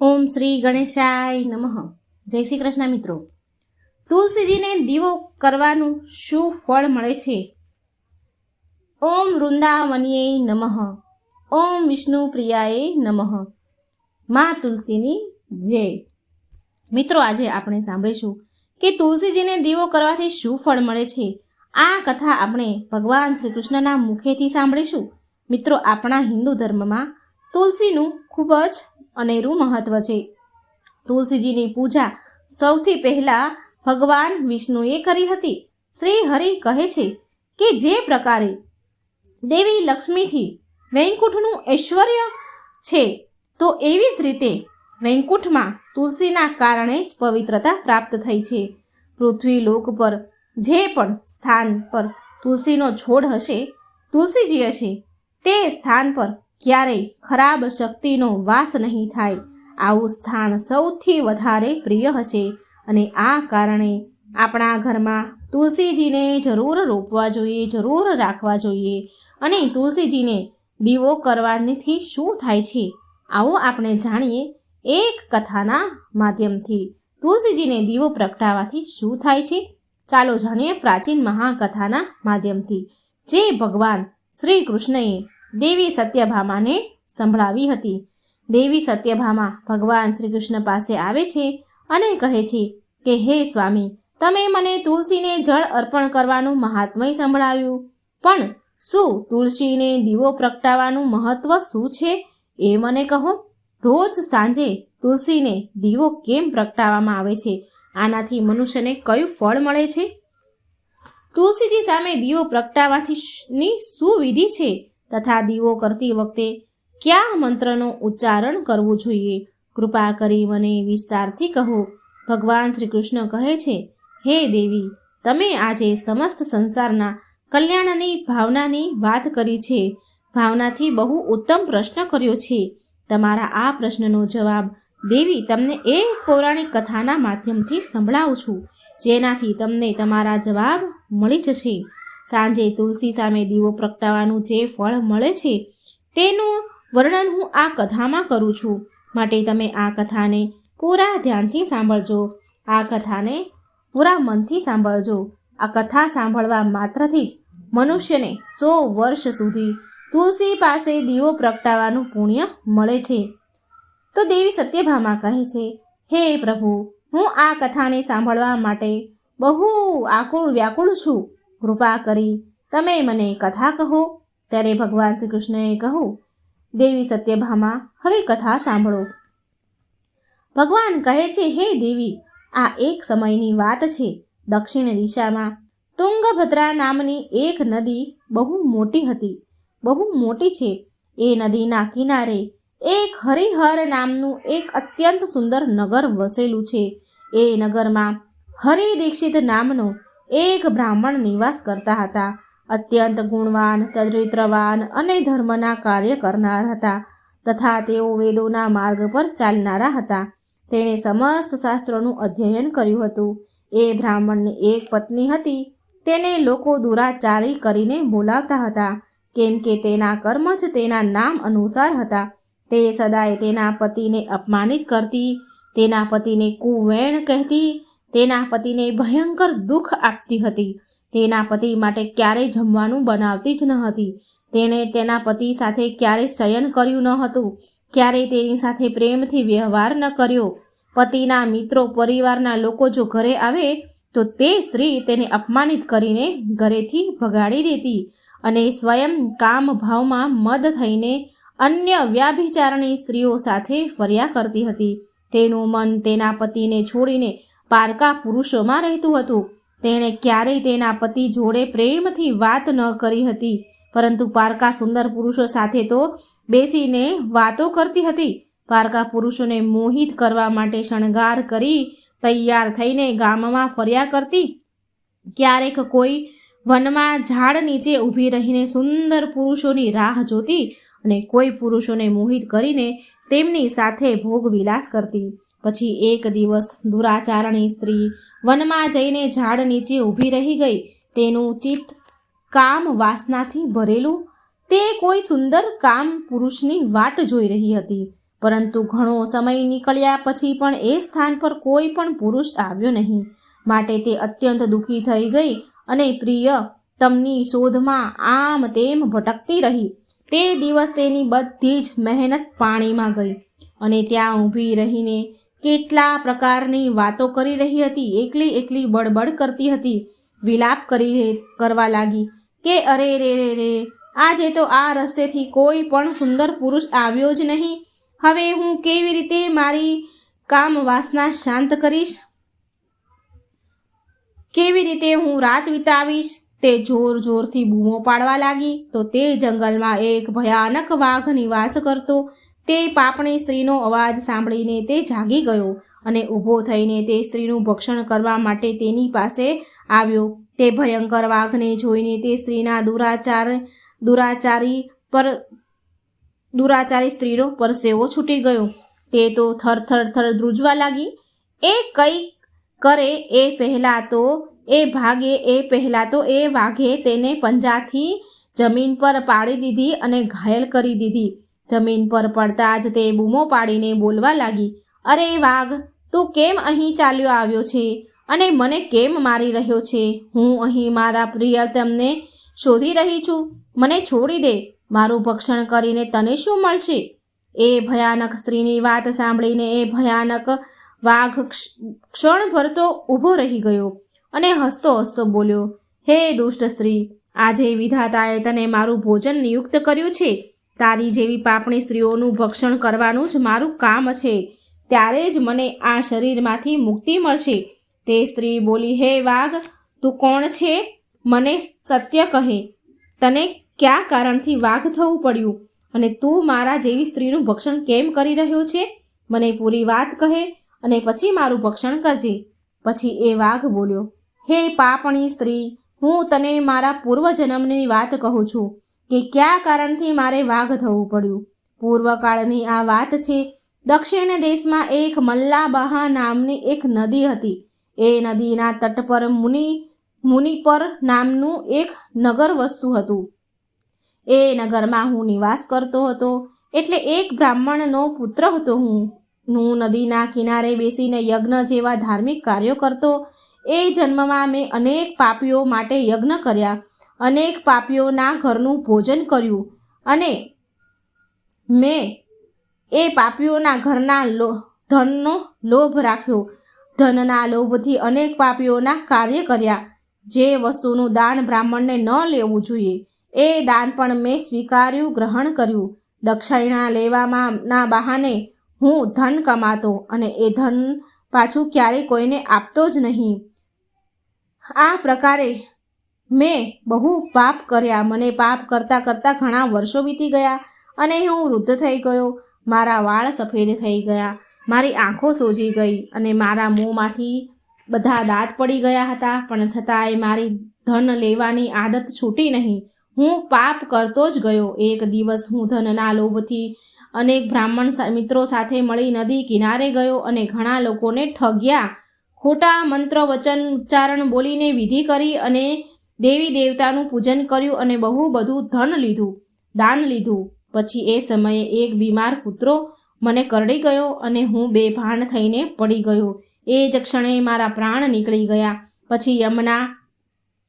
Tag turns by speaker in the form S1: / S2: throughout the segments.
S1: ઓમ શ્રી ગણેશાય નમઃ. જય શ્રી કૃષ્ણ મિત્રો. તુલસીજીને દીવો કરવાનું શું ફળ મળે છે? ઓમ વૃંદાવનીય નમઃ. ઓમ વિષ્ણુ પ્રિયાય નમઃ. મા તુલસીની જય. મિત્રો, આજે આપણે સાંભળીશું કે તુલસીજીને દીવો કરવાથી શું ફળ મળે છે? આ કથા આપણે ભગવાન શ્રી કૃષ્ણના મુખેથી સાંભળીશું. મિત્રો, આપણા હિન્દુ ધર્મમાં તુલસીનું ખૂબ જ અનેરું મહત્વ છે. તુલસીજીની પૂજા સૌથી પહેલા ભગવાન વિષ્ણુએ કરી હતી. શ્રી હરિ કહે છે કે જે પ્રકારે દેવી લક્ષ્મીથી વૈકુંઠનું ઐશ્વર્ય છે, તો એવી જ રીતે વૈકુંઠમાં તુલસીના કારણે જ પવિત્રતા પ્રાપ્ત થઈ છે. પૃથ્વી લોક પર જે પણ સ્થાન પર તુલસીનો છોડ હશે, તુલસીજી હશે, તે સ્થાન પર ક્યારેય ખરાબ શક્તિનો વાસ નહીં થાય. આવું સ્થાન સૌથી વધારે પ્રિય હશે અને આ કારણે આપણા ઘરમાં તુલસીજીને જરૂર રોપવા જોઈએ, જરૂર રાખવા જોઈએ. અને તુલસીજીને દીવો કરવાથી શું થાય છે? આવો આપણે જાણીએ એક કથાના માધ્યમથી તુલસીજીને દીવો પ્રગટાવવાથી શું થાય છે? ચાલો જાણીએ પ્રાચીન મહાકથાના માધ્યમથી. જે ભગવાન શ્રી કૃષ્ણએ દેવી સત્યભામાને સંભળાવી હતી. દેવી સત્યભામા ભગવાન શ્રી કૃષ્ણ પાસે આવે છે અને કહે છે કે, હે સ્વામી, તમે મને તુલસીને જળ અર્પણ કરવાનું મહાત્મય સંભળાવ્યું. પણ શું તુલસીને દીવો પ્રગટાવવાનું મહત્વ શું છે એ મને કહો. રોજ સાંજે તુલસીને દીવો કેમ પ્રગટાવવામાં આવે છે? આનાથી મનુષ્યને કયું ફળ મળે છે? તુલસીજી સામે દીવો પ્રગટાવવાથી શું વિધિ છે? તથા દીવો કરતી વખતે કયા મંત્રનું ઉચ્ચારણ કરવું જોઈએ? કૃપા કરી મને વિસ્તારથી કહો. ભગવાન શ્રી કૃષ્ણ કહે છે, હે દેવી, તમે આજે સમસ્ત સંસારના કલ્યાણની ભાવનાની વાત કરી છે. ભાવનાથી બહુ ઉત્તમ પ્રશ્ન કર્યો છે. તમારા આ પ્રશ્નનો જવાબ દેવી તમને એક પૌરાણિક કથાના માધ્યમથી સંભળાવું છું. જેનાથી તમને તમારા જવાબ મળી જશે. સાંજે તુલસી સામે દીવો પ્રગટાવવાનું જે ફળ મળે છે, તેનું વર્ણન હું આ કથામાં કરું છું. માટે તમે આ કથાને પૂરા ધ્યાનથી સાંભળજો. આ કથાને પૂરા મનથી સાંભળજો. આ કથા સાંભળવા માત્રથી જ મનુષ્યને સો વર્ષ સુધી તુલસી પાસે દીવો પ્રગટાવવાનું પુણ્ય મળે છે. તો દેવી સત્યભામા કહે છે, હે પ્રભુ, હું આ કથાને સાંભળવા માટે બહુ આકુળ વ્યાકુળ છું. કૃપા કરી તમે મને કથા કહો. ત્યારે ભગવાન શ્રી કૃષ્ણએ કહું દેવી સત્યભામા, હવે કથા સાંભળો. ભગવાન કહે છે, હે દેવી, આ એક સમયની વાત છે. દક્ષિણ દિશામાં તુંગભદ્રા નામની એક નદી બહુ મોટી હતી. બહુ મોટી છે. એ નદીના કિનારે એક હરિહર નામનું એક અત્યંત સુંદર નગર વસેલું છે. એ નગરમાં હરિ દીક્ષિત નામનો એક બ્રાહ્મણ નિવાસ કરતા હતા. અત્યંત ગુણવાન, ચરિત્રવાન અને ધર્મના કાર્ય કરનાર હતા તથા તેઓ વેદોના માર્ગ પર ચાલનારા હતા. તેણે સમસ્ત શાસ્ત્રોનું અધ્યયન કર્યું હતું. એ બ્રાહ્મણની એક પત્ની હતી. તેને લોકો દુરાચારી કરીને બોલાવતા હતા. કેમ કે તેના કર્મ જ તેના નામ અનુસાર હતા. તે સદાય તેના પતિને અપમાનિત કરતી, તેના પતિને કુવેણ કહેતી તેના પતિને ભયંકર દુઃખ આપતી હતી. તેના પતિ માટે ક્યારેય જમવાનું બનાવતી જ ન હતી. તેણે તેના પતિ સાથે ક્યારેય શયન કર્યું ન હતું. ક્યારેય તેની સાથે પ્રેમથી વ્યવહાર ન કર્યો. પતિના મિત્રો, પરિવારના લોકો જો ઘરે આવે, તો તે સ્ત્રી તેને અપમાનિત કરીને ઘરેથી ભગાડી દેતી અને સ્વયં કામ ભાવમાં મદ થઈને અન્ય વ્યાભિચારણી સ્ત્રીઓ સાથે ફર્યા કરતી હતી. તેનું મન તેના પતિને છોડીને પારકા પુરુષોમાં રહેતું હતું. તેણે ક્યારેય તેના પતિ જોડે પ્રેમથી વાત ન કરી હતી, પરંતુ પારકા સુંદર પુરુષો સાથે તો બેસીને વાતો કરતી હતી. પારકા પુરુષોને મોહિત કરવા માટે શણગાર કરી તૈયાર થઈને ગામમાં ફર્યા કરતી. ક્યારેક કોઈ વનમાં ઝાડ નીચે ઊભી રહીને સુંદર પુરુષોની રાહ જોતી અને કોઈ પુરુષોને મોહિત કરીને તેમની સાથે ભોગ વિલાસ કરતી. પછી એક દિવસ દુરાચારણી સ્ત્રી વનમાં જઈને ઝાડ નીચે ઊભી રહી ગઈ. તેનું ચિત્ત કામ વાસનાથી ભરેલું. તે કોઈ સુંદર કામ પુરુષની વાટ જોઈ રહી હતી. પરંતુ ઘણો સમય નીકળ્યા પછી પણ એ સ્થાન પર કોઈ પણ પુરુષ આવ્યો નહીં. માટે તે અત્યંત દુઃખી થઈ ગઈ અને પ્રિય, તમની શોધમાં આમ તેમ ભટકતી રહી. તે દિવસ તેની બધી જ મહેનત પાણીમાં ગઈ અને ત્યાં ઊભી રહીને કેટલા પ્રકારની વાતો કરી રહી હતી, એકલી એકલી બડબડ કરતી હતી, વિલાપ કરી કરવા લાગી કે અરે રે રે રે, આજે તો આ રસ્તેથી કોઈ પણ સુંદર પુરુષ આવ્યો જ નહીં. હવે હું કેવી રીતે મારી કામ વાસના શાંત કરીશ? કેવી રીતે હું રાત વિતાવીશ? તે જોર જોરથી બૂમો પાડવા લાગી તો તે જંગલમાં એક ભયાનક વાઘ નિવાસ કરતો તે પાપણી સ્ત્રીનો અવાજ સાંભળીને તે જાગી ગયો અને ઊભો થઈને તે સ્ત્રીનું ભક્ષણ કરવા માટે તેની પાસે આવ્યો. તે ભયંકર વાઘને જોઈને તે સ્ત્રીના દુરાચાર, દુરાચારી પર, દુરાચારી સ્ત્રીનો પરસેવો છૂટી ગયો. તે તો થર થર થર ધ્રુજવા લાગી. એ કંઈ કરે એ પહેલાં તો, એ ભાગે, એ પહેલાં તો એ વાઘે તેને પંજાથી જમીન પર પાડી દીધી અને ઘાયલ કરી દીધી. જમીન પર પડતા જ તે બૂમો પાડીને બોલવા લાગી, અરે વાઘ, તું કેમ અહીં ચાલ્યો આવ્યો છે? અને મને કેમ મારી રહ્યો છે? હું અહીં મારા પ્રિયતમને શોધી રહી છું. મને છોડી દે. મારું ભક્ષણ કરીને તને શું મળશે? એ ભયાનક સ્ત્રીની વાત સાંભળીને એ ભયાનક વાઘ ક્ષ- ક્ષણભર તો ઊભો રહી ગયો અને હસતો હસતો બોલ્યો, હે દુષ્ટ સ્ત્રી, આજે વિધાતાએ તને મારું ભોજન નિયુક્ત કર્યું છે. તારી જેવી પાપણી સ્ત્રીઓનું ભક્ષણ કરવાનું જ મારું કામ છે. ત્યારે જ મને આ શરીરમાંથી મુક્તિ મળશે. તે સ્ત્રી બોલી, હે વાઘ, તું કોણ છે? મને સત્ય કહે. તને કયા કારણથી વાઘ થવું પડ્યું? અને તું મારા જેવી સ્ત્રીનું ભક્ષણ કેમ કરી રહ્યો છે? મને પૂરી વાત કહે અને પછી મારું ભક્ષણ કરજે. પછી એ વાઘ બોલ્યો, હે પાપણી સ્ત્રી, હું તને મારા પૂર્વજન્મની વાત કહું છું. કે કયા કારણથી મારે વાઘ થવું પડ્યું? પૂર્વકાળની આ વાત છે. દક્ષિણ દેશમાં એક મલ્લાબહા નામની એક નદી હતી. એ નદીના તટ પર મુનિ, મુનિપર નામનું એક નગર વસ્તુ હતું. એ નગરમાં હું નિવાસ કરતો હતો. એટલે એક બ્રાહ્મણનો પુત્ર હતો હું. હું નદીના કિનારે બેસીને યજ્ઞ જેવા ધાર્મિક કાર્યો કરતો. એ જન્મમાં મેં અનેક પાપીઓ માટે યજ્ઞ કર્યા. અનેક પાપીઓના ઘરનું ભોજન કર્યું અને મેં એ પાપીઓના ઘરના લો, ધનનો લોભ રાખ્યો. ધનના લોભથી અનેક પાપીઓના કાર્ય કર્યા. જે વસ્તુનું દાન બ્રાહ્મણને ન લેવું જોઈએ, એ દાન પણ મેં સ્વીકાર્યું, ગ્રહણ કર્યું. દક્ષિણા લેવામાં બહાને હું ધન કમાતો અને એ ધન પાછું ક્યારેય કોઈને આપતો જ નહીં. આ પ્રકારે મેં બહુ પાપ કર્યા. મને પાપ કરતાં કરતાં ઘણા વર્ષો વીતી ગયા અને હું વૃદ્ધ થઈ ગયો. મારા વાળ સફેદ થઈ ગયા. મારી આંખો સોજી ગઈ અને મારા મોંમાંથી બધા દાંત પડી ગયા હતા. પણ છતાંય મારી ધન લેવાની આદત છૂટી નહીં. હું પાપ કરતો જ ગયો. એક દિવસ હું ધનના લોભથી અનેક બ્રાહ્મણ મિત્રો સાથે મળી નદી કિનારે ગયો અને ઘણા લોકોને ઠગ્યા. ખોટા મંત્ર વચન ઉચ્ચારણ બોલીને વિધિ કરી અને દેવી દેવતાનું પૂજન કર્યું અને બહુ બધું ધન લીધું, દાન લીધું. પછી એ સમયે એક બીમાર કૂતરો મને કરડી ગયો અને હું બેભાન થઈને પડી ગયો. એ જ ક્ષણે મારા પ્રાણ નીકળી ગયા. પછી યમના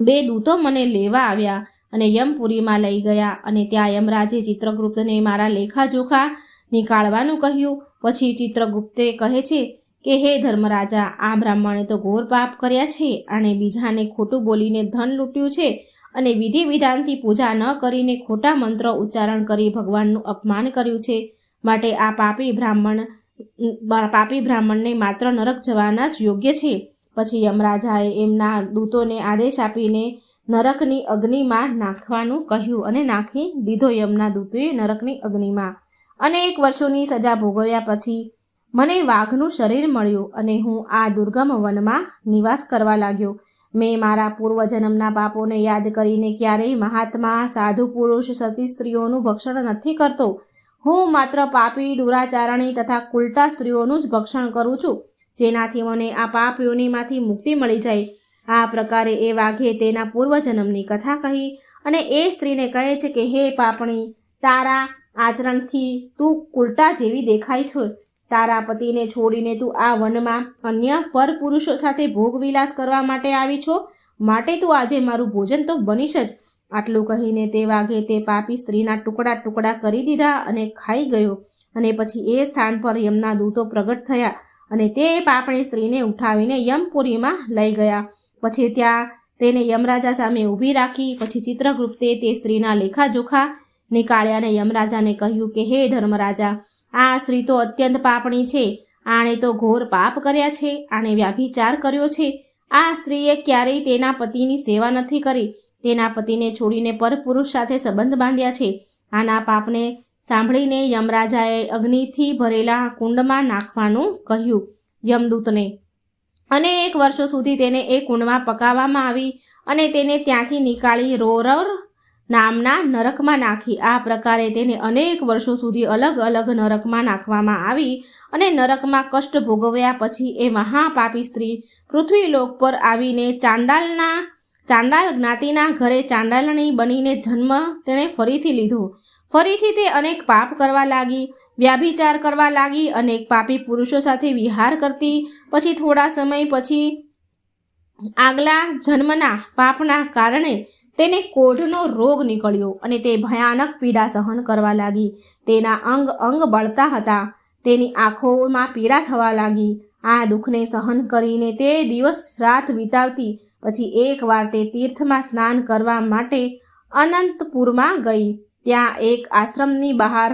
S1: બે દૂતો મને લેવા આવ્યા અને યમપુરીમાં લઈ ગયા અને ત્યાં યમરાજે ચિત્રગુપ્તને મારા લેખાજોખા નીકાળવાનું કહ્યું. પછી ચિત્રગુપ્તે કહે છે કે હે ધર્મરાજા, આ બ્રાહ્મણે તો ઘોર પાપ કર્યા છે અને બીજાને ખોટું બોલીને ધન લૂંટ્યું છે અને વિધિ વિધાનથી પૂજા ન કરીને ખોટા મંત્ર ઉચ્ચારણ કરી ભગવાનનું અપમાન કર્યું છે. માટે આ પાપી બ્રાહ્મણ પાપી બ્રાહ્મણને માત્ર નરક જવાના જ યોગ્ય છે. પછી યમરાજાએ એમના દૂતોને આદેશ આપીને નરકની અગ્નિમાં નાખવાનું કહ્યું અને નાખી દીધો યમના દૂતોએ નરકની અગ્નિમાં. અનેક વર્ષોની સજા ભોગવ્યા પછી મને વાઘનું શરીર મળ્યું અને હું આ દુર્ગમ વનમાં નિવાસ કરવા લાગ્યો. મેં મારા પૂર્વજન્મના પાપોને યાદ કરીને ક્યારેય મહાત્મા, સાધુ, પુરુષ સચી સ્ત્રીઓનું ભક્ષણ નથી કરતો. હું માત્ર પાપી, દુરાચારણી તથા કુલટા સ્ત્રીઓનું જ ભક્ષણ કરું છું, જેનાથી મને આ પાપ યોનીમાંથી મુક્તિ મળી જાય. આ પ્રકારે એ વાઘે તેના પૂર્વજન્મની કથા કહી અને એ સ્ત્રીને કહે છે કે, હે પાપણી, તારા આચરણથી તું ઉલટા જેવી દેખાય છે. તારા પતિને છોડીને તું આ વનમાં અન્ય પરપુરુષો સાથે ભોગવિલાસ કરવા માટે આવી છો? માટે તું આજે મારું ભોજન તો બનીશ જ. આટલું કહીને તે વાઘે તે પાપી સ્ત્રીના ટુકડા ટુકડા કરી દીધા અને ખાઈ ગયો. અને પછી એ સ્થાન પર યમના દૂતો પ્રગટ થયા અને તે પાપણી સ્ત્રીને ઉઠાવીને યમપુરીમાં લઈ ગયા. પછી ત્યાં તેને યમરાજા સામે ઊભી રાખી, પછી ચિત્રગુપ્તે તે સ્ત્રીના લેખાજોખા નીકાળ્યા અને યમરાજાને કહ્યું કે, હે ધર્મરાજા, આ સ્ત્રી તો અત્યંત પાપણી છે. આણે તો ઘોર પાપ કર્યા છે, આણે વ્યાભિચાર કર્યો છે. આ સ્ત્રીએ ક્યારેય તેના પતિની સેવા નથી કરી. તેના પતિને છોડીને પરપુરુષ સાથે સંબંધ બાંધ્યા છે. આના પાપને સાંભળીને યમરાજાએ અગ્નિથી ભરેલા કુંડમાં નાખવાનું કહ્યું યમદૂતને. અને એક વર્ષો સુધી તેને એ કુંડમાં પકાવવામાં આવી અને તેને ત્યાંથી નીકાળી રોરર નામના નરકમાં નાખી. આ પ્રકારે તેને અનેક વર્ષો સુધી અલગ અલગ નરકમાં નાખવામાં આવી અને નરકમાં કષ્ટ ભોગવ્યા પછી એ મહાપાપી સ્ત્રી પૃથ્વીલોક પર આવીને ચાંડાલના, ચાંડાલ જ્ઞાતિના ઘરે ચાંડાલણી બનીને જન્મ તેણે ફરીથી લીધો. ફરીથી તે અનેક પાપ કરવા લાગી, વ્યાભિચાર કરવા લાગી, અનેક પાપી પુરુષો સાથે વિહાર કરતી, પછી થોડા સમય પછી આગલા જન્મના પાપના કારણે તેને કોઢનો રોગ નીકળ્યો અને તે ભયાનક પીડા સહન કરવા લાગી. તેના અંગ અંગ બળતા હતા. તેની આંખોમાં પીડા થવા લાગી. આ દુઃખને સહન કરીને તે દિવસ રાત વિતાવતી, પછી એકવાર તે તીર્થમાં સ્નાન કરવા માટે અનંતપુરમાં ગઈ. ત્યાં એક આશ્રમની બહાર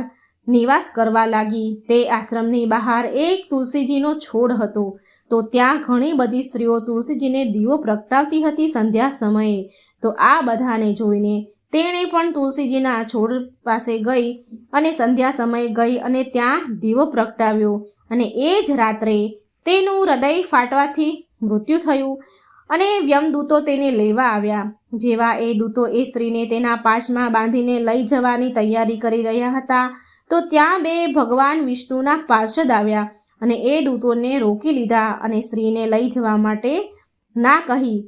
S1: નિવાસ કરવા લાગી. તે આશ્રમની બહાર એક તુલસીજીનો છોડ હતો. તો ત્યાં ઘણી બધી સ્ત્રીઓ તુલસીજીને દીવો પ્રગટાવતી હતી સંધ્યા સમયે. તો આ બધાને જોઈને તેણે પણ તુલસીજીના છોડ પાસે ગઈ અને સંધ્યા સમયે ગઈ અને ત્યાં દીવો પ્રગટાવ્યો. અને એ જ રાત્રે તેનું હૃદય ફાટવાથી મૃત્યુ થયું અને વ્યમદૂતો તેને લેવા આવ્યા. જેવા એ દૂતો એ સ્ત્રીને તેના પાશમાં બાંધીને લઈ જવાની તૈયારી કરી રહ્યા હતા, તો ત્યાં બે ભગવાન વિષ્ણુના પાર્ષદ આવ્યા અને એ દૂતોને રોકી લીધા અને સ્ત્રીને લઈ જવા માટે ના કહી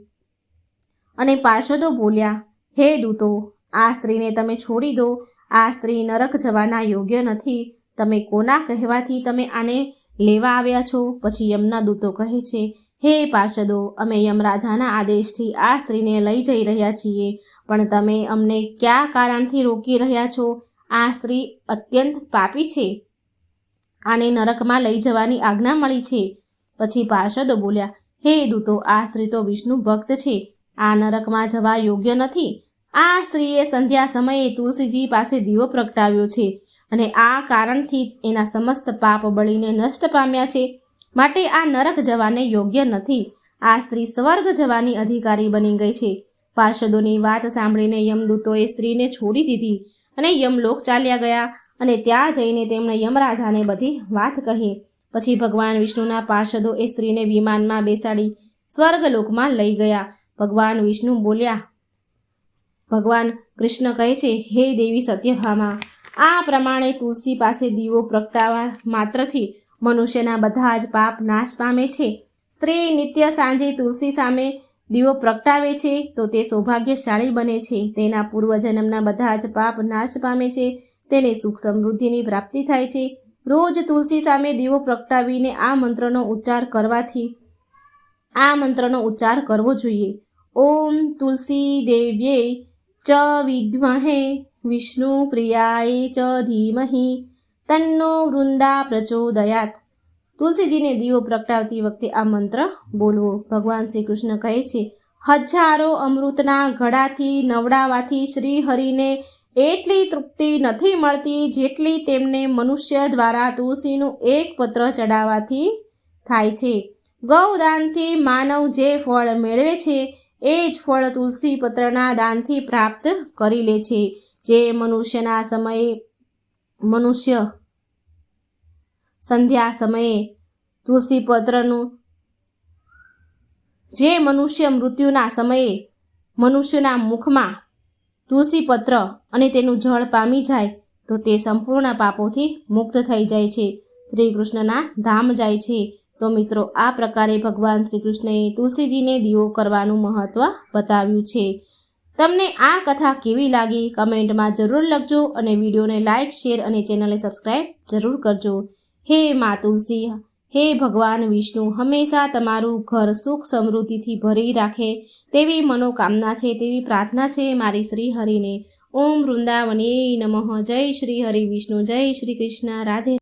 S1: અને પાર્ષદો બોલ્યા, હે દૂતો, આ સ્ત્રીને તમે છોડી દો. આ સ્ત્રી નરક જવાના યોગ્ય નથી. તમે કોના કહેવાથી તમે આને લેવા આવ્યા છો? પછી યમના દૂતો કહે છે, હે પાર્ષદો, અમે યમરાજાના આદેશથી આ સ્ત્રીને લઈ જઈ રહ્યા છીએ, પણ તમે અમને કયા કારણથી રોકી રહ્યા છો? આ સ્ત્રી અત્યંત પાપી છે. આને નરકમાં લઈ જવાની આજ્ઞા મળી છે. પછી પાર્ષદો બોલ્યા, હે દૂતો, આ સ્ત્રી તો વિષ્ણુ ભક્ત છે. આ નરકમાં જવા યોગ્ય નથી. આ સ્ત્રીએ સંધ્યા સમયે તુલસીજી પાસે દીવો પ્રગટાવ્યો છે અને આ કારણથી જ એના સમસ્ત પાપ બળીને નષ્ટ પામ્યા છે. માટે આ નરક જવાને યોગ્ય નથી. આ સ્ત્રી સ્વર્ગ જવાની અધિકારી બની ગઈ છે. પાર્ષદોની વાત સાંભળીને યમદૂતોએ સ્ત્રીને છોડી દીધી અને યમલોક ચાલ્યા ગયા અને ત્યાં જઈને તેમણે યમરાજાને બધી વાત કહી. પછી ભગવાન વિષ્ણુના પાર્ષદો એ સ્ત્રીને વિમાનમાં બેસાડી સ્વર્ગલોકમાં લઈ ગયા. ભગવાન વિષ્ણુ બોલ્યા, ભગવાન, કૃષ્ણ કહે છે, હે દેવી સત્યભામા, આ પ્રમાણે તુલસી પાસે દીવો પ્રગટાવા માત્રથી મનુષ્યના બધા જ પાપ નાશ પામે છે. સ્ત્રી નિત્ય સાંજે તુલસી સામે દીવો પ્રગટાવે છે, તો તે સૌભાગ્યશાળી બને છે. તેના પૂર્વજન્મના બધા જ પાપ નાશ પામે છે. તેને સુખ સમૃદ્ધિની પ્રાપ્તિ થાય છે. રોજ તુલસી સામે દીવો પ્રગટાવીને આ મંત્રનો ઉચ્ચાર કરવાથી, આ મંત્રનો ઉચ્ચાર કરવો જોઈએ. ઓમ તુલસી દેવ્યે ચ વિદ્મહે વિષ્ણુ પ્રિયાએ ચ ધીમહી તન્નો વૃંદા પ્રચોદયાત તુલસીજીને દીવો પ્રગટાવતી વખતે આ મંત્ર બોલવો। ભગવાન શ્રી કૃષ્ણ કહે છે, હજારો અમૃતના ઘડાથી નવડાવાથી શ્રી હરિને એટલી તૃપ્તિ નથી મળતી જેટલી તેમને મનુષ્ય દ્વારા તુલસીનું એક પત્ર ચડાવવાથી થાય છે. ગૌદાનથી માનવ જે ફળ મેળવે છે એ જ ફળ તુલસી પત્રના દાનથી પ્રાપ્ત કરી લે છે, જે મનુષ્યના સમયે મનુષ્ય સંધ્યા સમયે તુલસી પત્રનું, જે મનુષ્ય મૃત્યુના સમયે મનુષ્યના મુખમાં તુલસી પત્ર અને તેનું જળ પામી જાય, તો તે સંપૂર્ણ પાપોથી મુક્ત થઈ જાય છે. શ્રી કૃષ્ણના ધામ જાય છે. તો મિત્રો, આ પ્રકારે ભગવાન શ્રી કૃષ્ણએ તુલસીજીને દીવો કરવાનું મહત્ત્વ બતાવ્યું છે. તમને આ કથા કેવી લાગી કમેન્ટમાં જરૂર લખજો અને વિડીયોને લાઇક શેર અને ચેનલને સબસ્ક્રાઈબ જરૂર કરજો. હે મા તુલસી, હે ભગવાન વિષ્ણુ, હંમેશા તમારું ઘર સુખ સમૃદ્ધિથી ભરી રાખે તેવી મનોકામના છે, તેવી પ્રાર્થના છે મારી શ્રી હરિને ઓમ વૃંદાવને નમઃ. જય શ્રી હરિ વિષ્ણુ, જય શ્રી કૃષ્ણ રાધે